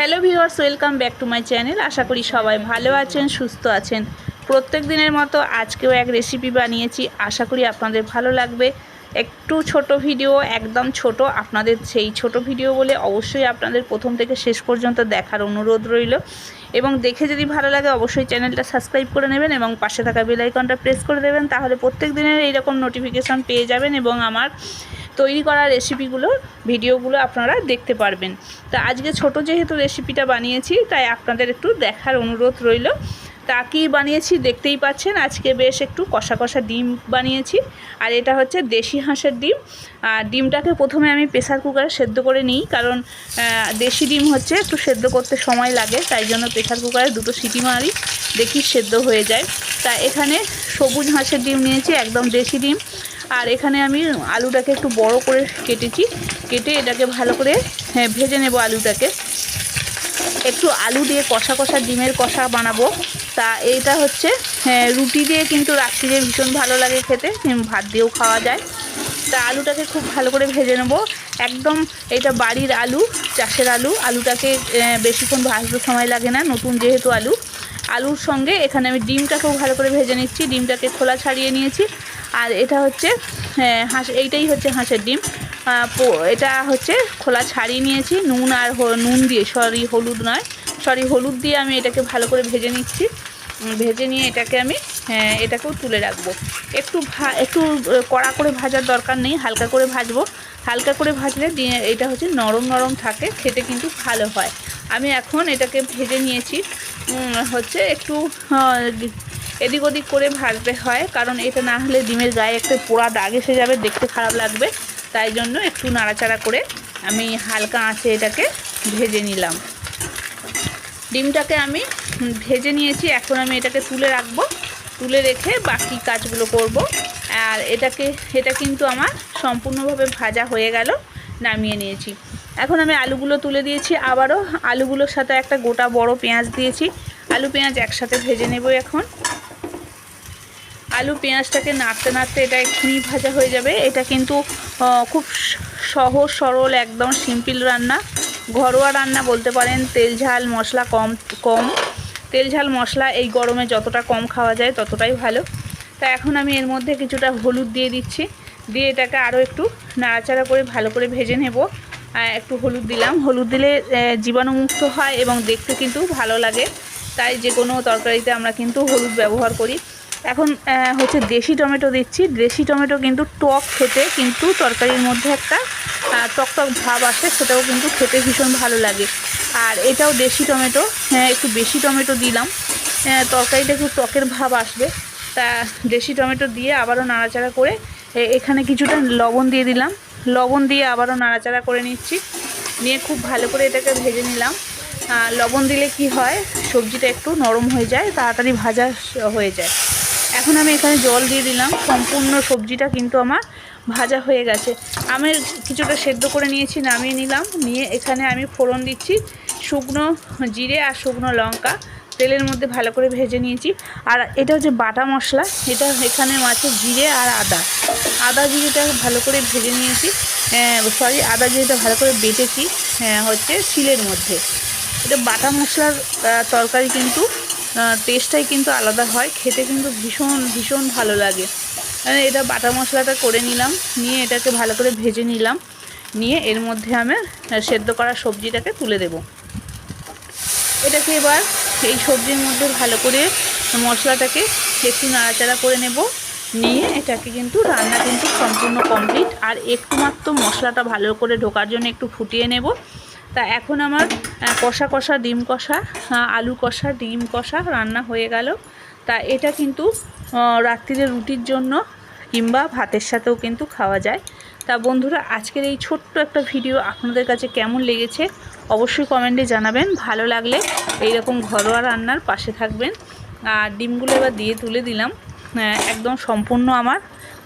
Hello viewers, welcome back to my channel. আশা করি সবাই ভালো আছেন, সুস্থ আছেন। প্রত্যেক দিনের মতো আজকেও এক রেসিপি বানিয়েছি। আশা করি আপনাদের ভালো লাগবে। একটু ছোট ভিডিও, একদম ছোট, আপনাদের সেই ছোট ভিডিও বলে অবশ্যই আপনাদের প্রথম থেকে শেষ পর্যন্ত দেখার অনুরোধ রইল। এবং দেখে যদি ভালো লাগে অবশ্যই চ্যানেলটা সাবস্ক্রাইব করে নেবেন এবং পাশে থাকা বেল আইকনটা প্রেস করে দেবেন, তাহলে প্রত্যেক দিনের এইরকম নোটিফিকেশান পেয়ে যাবেন এবং আমার তৈরি করা রেসিপিগুলোর ভিডিওগুলো আপনারা দেখতে পারবেন। তা আজকে ছোট যেহেতু রেসিপিটা বানিয়েছি, তাই আপনাদের একটু দেখার অনুরোধ রইল। তা কী বানিয়েছি দেখতেই পাচ্ছেন। আজকে বেশ একটু কষা কষা ডিম বানিয়েছি। আর এটা হচ্ছে দেশি হাঁসের ডিম। আর ডিমটাকে প্রথমে আমি প্রেসার কুকারে সেদ্ধ করে নিই কারণ দেশি ডিম হচ্ছে একটু সেদ্ধ করতে সময় লাগে তাই জন্য প্রেসার কুকারে দুটো সিটি মারি দেখি সেদ্ধ হয়ে যায়। তা এখানে সবুজ হাঁসের ডিম নিয়েছি একদম দেশি ডিম। আর এখানে আমি আলুটাকে একটু বড় করে কেটেছি কেটে এটাকে ভালো করে হ্যাঁ, ভেজে নেব আলুটাকে। একটু আলু দিয়ে কষা কষা ডিমের কষা বানাবো। তা এইটা হচ্ছে হ্যাঁ, রুটি দিয়ে কিন্তু রাত্রিরে ভীষণ ভালো লাগে খেতে ভাত দিয়েও খাওয়া যায়। তা আলুটাকে খুব ভালো করে ভেজে নেব। একদম এটা বাড়ির আলু চাষের আলু আলুটাকে বেশিক্ষণ ভাজতে সময় লাগে না নতুন যেহেতু আলু। আলুর সঙ্গে এখানে আমি ডিমটাকেও ভালো করে ভেজে নিচ্ছি ডিমটাকে খোলা ছাড়িয়ে নিয়েছি। আর এটা হচ্ছে হ্যাঁ, হাঁস এইটাই হচ্ছে হাঁসের ডিম। এটা হচ্ছে খোলা ছাড়িয়ে নিয়েছি নুন আর নুন দিয়ে সরি হলুদ নয়। সরি হলুদ দিয়ে আমি এটাকে ভালো করে ভেজে নিচ্ছি। ভেজে নিয়ে এটাকে আমি হ্যাঁ, এটাকেও তুলে রাখব। একটু ভা একটু কড়া করে ভাজার দরকার নেই হালকা করে ভাজবো। হালকা করে ভাজলে এটা হচ্ছে নরম নরম থাকে খেতে কিন্তু ভালো হয়। আমি এখন এটাকে ভেজে নিয়েছি। হচ্ছে একটু এদিক ওদিক করে ভাজতে হয় কারণ এটা না হলে ডিমের গায়ে একটা পোড়া দাগ এসে যাবে দেখতে খারাপ লাগবে। তাই জন্য একটু নাড়াচাড়া করে আমি হালকা আঁচে এটাকে ভেজে নিলাম। ডিমটাকে আমি ভেজে নিয়েছি। এখন আমি এটাকে তুলে রাখব। তুলে রেখে বাকি কাজগুলো করব। আর এটাকে, এটা কিন্তু আমার সম্পূর্ণভাবে ভাজা হয়ে গেল, নামিয়ে নিয়েছি। এখন আমি আলুগুলো তুলে দিয়েছি। আবারও আলুগুলোর সাথে একটা গোটা বড় পেঁয়াজ দিয়েছি। আলু পেঁয়াজ একসাথে ভেজে নেব এখন। আলু পেঁয়াজটাকে নাড়তে নাড়তে এটা এক্ষুনি ভাজা হয়ে যাবে। এটা কিন্তু খুব সহজ, সরল, একদম সিম্পল রান্না। ঘরোয়া রান্না বলতে পারেন, তেল, ঝাল, মশলা কম কম। তেল, ঝাল, মশলা এই গরমে যতটা কম খাওয়া যায় ততটাই ভালো। তা এখন আমি এর মধ্যে কিছুটা হলুদ দিয়ে দিচ্ছি। দিয়ে এটাকে আরও একটু নাড়াচাড়া করে ভালো করে ভেজে নেব। একটু হলুদ দিলাম। হলুদ দিলে জীবাণুমুক্ত হয় এবং দেখতে কিন্তু ভালো লাগে। তাই যে কোনো তরকারিতে আমরা কিন্তু হলুদ ব্যবহার করি। এখন হচ্ছে দেশি টমেটো দিচ্ছি। দেশি টমেটো কিন্তু টক খেতে কিন্তু তরকারির মধ্যে একটা আহ, টক টক ভাব আসে সেটাও কিন্তু খেতে ভীষণ ভালো লাগে। আর এটাও দেশি টমেটো হ্যাঁ একটু বেশি টমেটো দিলাম। আহ, তরকারিটা একটু টকের ভাব আসবে। তা দেশি টমেটো দিয়ে আবারও নাড়াচাড়া করে এখানে কিছুটা লবণ দিয়ে দিলাম। লবণ দিয়ে আবারও নাড়াচাড়া করে নিচ্ছি। নিয়ে খুব ভালো করে এটাকে ভেজে নিলাম। লবণ দিলে কি হয় সবজিটা একটু নরম হয়ে যায় তাড়াতাড়ি ভাজা হয়ে যায়। এখন আমি এখানে জল দিয়ে দিলাম। সম্পূর্ণ সবজিটা কিন্তু আমার ভাজা হয়ে গেছে। আমি কিছুটা সেদ্ধ করে নিয়েছি, নামিয়ে নিলাম। নিয়ে এখানে আমি ফোড়ন দিচ্ছি, শুকনো জিরে আর শুকনো লঙ্কা। তেলের মধ্যে ভালো করে ভেজে নিয়েছি। আর এটা হচ্ছে বাটা মশলা, এটা এখানে আছে জিরে আর আদা। আদা জিরেটা ভালো করে ভেজে নিয়েছি। সরি আদা জিরেটা ভালো করে বেটেছি হচ্ছে শিলের মধ্যে। এটা বাটা মশলার তরকারি কিন্তু টেস্টটাই কিন্তু আলাদা হয়, খেতে কিন্তু ভীষণ ভীষণ ভালো লাগে। এটা বাটা মশলাটা করে নিলাম। নিয়ে এটাকে ভালো করে ভেজে নিলাম। নিয়ে এর মধ্যে আমি সেদ্ধ করা সবজিটাকে তুলে দেব। এটাকে এবার এই সবজির মধ্যে ভালো করে মশলাটাকে একটু নাড়াচাড়া করে নেব। নিয়ে এটাকে কিন্তু রান্না কিন্তু সম্পূর্ণ কমপ্লিট আর একটু মাত্র মশলাটা ভালো করে ঢোকার জন্য একটু ফুটিয়ে নেব। তা এখন আমার কষা কষা, ডিম কষা, আলু কষা, ডিম কষা রান্না হয়ে গেল। তা এটা কিন্তু রাত্রিরে রুটির জন্য কিংবা ভাতের সাথেও কিন্তু খাওয়া যায়। তা বন্ধুরা, আজকের এই ছোট্ট একটা ভিডিও আপনাদের কাছে কেমন লেগেছে অবশ্যই কমেন্টে জানাবেন। ভালো লাগলে এইরকম ঘরোয়া রান্নার পাশে থাকবেন। আর ডিমগুলো এবার দিয়ে তুলে দিলাম। একদম সম্পূর্ণ আমার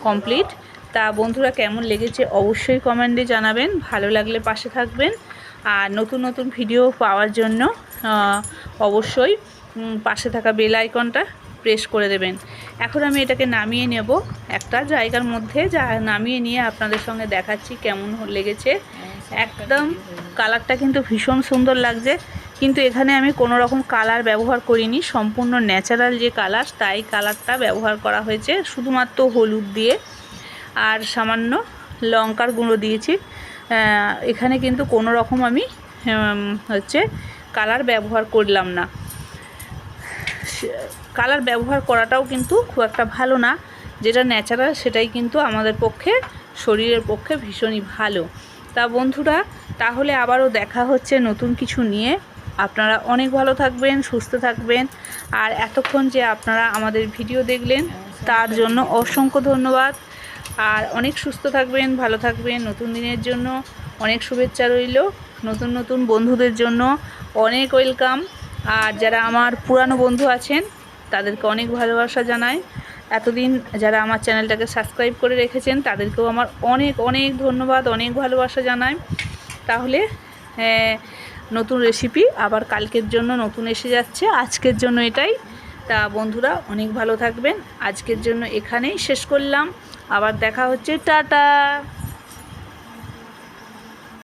কমপ্লিট। তা বন্ধুরা, কেমন লেগেছে অবশ্যই কমেন্টে জানাবেন। ভালো লাগলে পাশে থাকবেন। আর নতুন নতুন ভিডিও পাওয়ার জন্য অবশ্যই পাশে থাকা বেল আইকনটা প্রেস করে দেবেন। এখন আমি এটাকে নামিয়ে নেব। একটা জায়গার মধ্যে যা নামিয়ে নিয়ে আপনাদের সঙ্গে দেখাচ্ছি কেমন লেগেছে। একদম কালারটা কিন্তু ভীষণ সুন্দর লাগছে। কিন্তু এখানে আমি কোনো রকম কালার ব্যবহার করিনি। সম্পূর্ণ ন্যাচারাল যে কালার, তাই কালারটা ব্যবহার করা হয়েছে শুধুমাত্র হলুদ দিয়ে। আর সামান্য লঙ্কার গুঁড়ো দিয়েছি। এখানে কিন্তু কোনো রকম আমি হচ্ছে কালার ব্যবহার করলাম না। কালার ব্যবহার করাটাও কিন্তু খুব একটা ভালো না। যেটা ন্যাচারাল সেটাই কিন্তু আমাদের পক্ষে, শরীরের পক্ষে ভীষণই ভালো। তা বন্ধুরা, তাহলে আবারও দেখা হচ্ছে নতুন কিছু নিয়ে। আপনারা অনেক ভালো থাকবেন, সুস্থ থাকবেন। আর এতক্ষণ যে আপনারা আমাদের ভিডিও দেখলেন, তার জন্য অসংখ্য ধন্যবাদ। আর অনেক সুস্থ থাকবেন, ভালো থাকবেন। নতুন দিনের জন্য অনেক শুভেচ্ছা রইল। নতুন নতুন বন্ধুদের জন্য অনেক ওয়েলকাম। আর যারা আমার পুরানো বন্ধু আছেন তাদেরকে অনেক ভালোবাসা জানাই। এতদিন যারা আমার চ্যানেলটাকে সাবস্ক্রাইব করে রেখেছেন, তাদেরকেও আমার অনেক অনেক ধন্যবাদ, অনেক ভালোবাসা জানাই। তাহলে নতুন রেসিপি আবার কালকের জন্য নতুন এসে যাচ্ছে। আজকের জন্য এটাই। তা বন্ধুরা, অনেক ভালো থাকবেন। আজকের জন্য এখানেই শেষ করলাম। আবার দেখা হচ্ছে। টাটা!